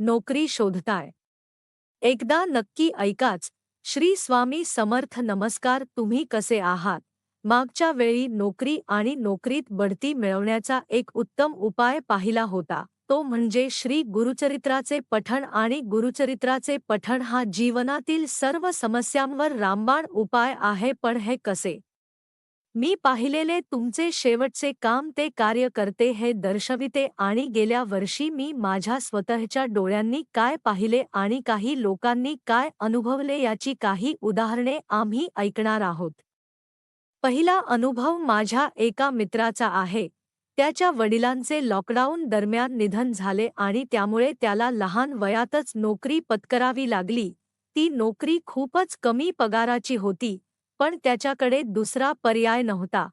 नोकरी शोधताय. एकदा नक्की ऐकाच श्री स्वामी समर्थ नमस्कार तुम्ही कसे आहात? मागच्या वेळी नोकरी आणि नोकरीत बढती मिळवण्याचा एक उत्तम उपाय पाहिला होता. तो म्हणजे श्री गुरुचरित्राचे पठण आणि गुरुचरित्राचे पठण हा जीवनातील सर्व समस्यांवर रामबाण उपाय आहे पण हे कसे? मी पाहिलेले तुमचे शेवटचे काम ते कार्य करते हे दर्शविते आणि गेल्या वर्षी मी माझ्या स्वतःच्या डोळ्यांनी काय पाहिले आणि काही लोकांनी काय अनुभवले याची काही उदाहरणे आम्ही ऐकणार आहोत. पहिला अनुभव माझ्या एका मित्राचा आहे. त्याच्या वडिलांचे लॉकडाऊन दरम्यान निधन झाले आणि त्यामुळे त्याला लहान वयातच नोकरी पत्करावी लागली. ती नोकरी खूपच कमी पगाराची होती. पण त्याच्याकडे दुसरा पर्याय नव्हता.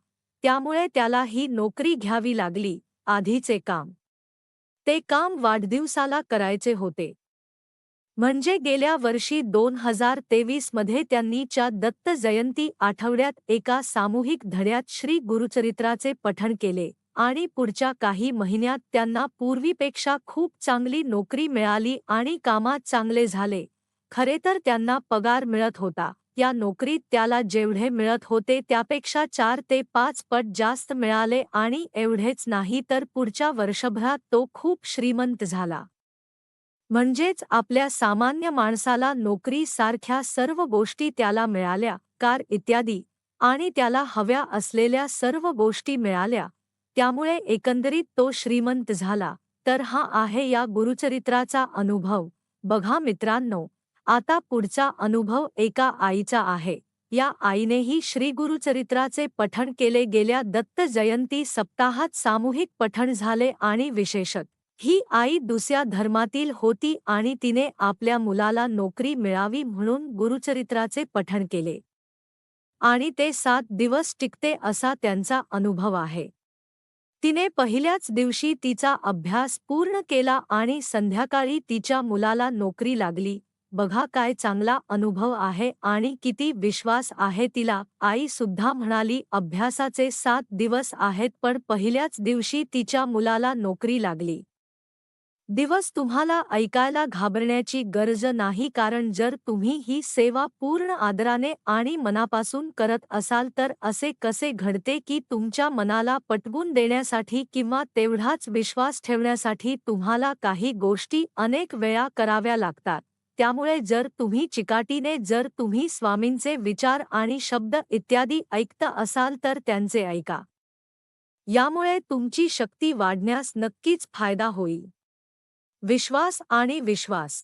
त्यामुळे त्याला ही नोकरी घ्यावी लागली आधीचे काम. ते काम वाढदिवसाला करायचे होते. म्हणजे गेल्या वर्षी दोन हजार तेवीसमध्ये त्यांनी च्या दत्त जयंती आठवड्यात एका सामूहिक धड्यात श्री गुरुचरित्राचे पठण केले आणि पुढच्या काही महिन्यात त्यांना पूर्वीपेक्षा खूप चांगली नोकरी मिळाली आणि कामात चांगले झाले. खरे तर त्यांना पगार मिळत होता. या नोकरीत त्याला जेवढे मिळत होते त्यापेक्षा चार ते पाच पट जास्त मिळाले आणि एवढेच नाही तर पुढच्या वर्षभरात तो खूप श्रीमंत झाला. म्हणजेच आपल्या सामान्य माणसाला नोकरी सारख्या सर्व गोष्टी त्याला मिळाल्या कार इत्यादी आणि त्याला हव्या असलेल्या सर्व गोष्टी मिळाल्या त्यामुळे एकंदरीत तो श्रीमंत झाला. तर हा आहे या गुरुचरित्राचा अनुभव. बघा मित्रांनो आता पुढचा अनुभव एका आईचा आहे. या आईनेही श्री गुरुचरित्राचे पठण केले गेल्या दत्त जयंती सप्ताहात सामूहिक पठण झाले आणि विशेषत ही आई दुसऱ्या धर्मातील होती आणि तिने आपल्या मुलाला नोकरी मिळावी म्हणून गुरुचरित्राचे पठण केले. आणि ते सात दिवस टिकते असा त्यांचा अनुभव आहे. तिने पहिल्याच दिवशी तिचा अभ्यास पूर्ण केला आणि संध्याकाळी तिच्या मुलाला नोकरी लागली बघा काय चांगला अनुभव आहे आणि किती विश्वास आहे तिला. आई सुद्धा म्हणाली अभ्यासाचे सात दिवस आहेत पण पहिल्याच दिवशी तिच्या मुलाला नोकरी लागली. दिवस तुम्हाला ऐकायला घाबरण्याची गरज नाही कारण जर तुम्ही ही सेवा पूर्ण आदराने आणि मनापासून करत असाल तर असे कसे घडते की तुमच्या मनाला पटवून देण्यासाठी किंवा तेवढाच विश्वास ठेवण्यासाठी तुम्हाला काही गोष्टी अनेक वेळा कराव्या लागतात. त्यामुळे जर तुम्ही चिकाटीने जर तुम्ही स्वामींचे विचार आणि शब्द इत्यादी ऐकत असाल तर त्यांचे ऐका. यामुळे तुमची शक्ती वाढण्यास नक्कीच फायदा होईल. विश्वास आणि विश्वास.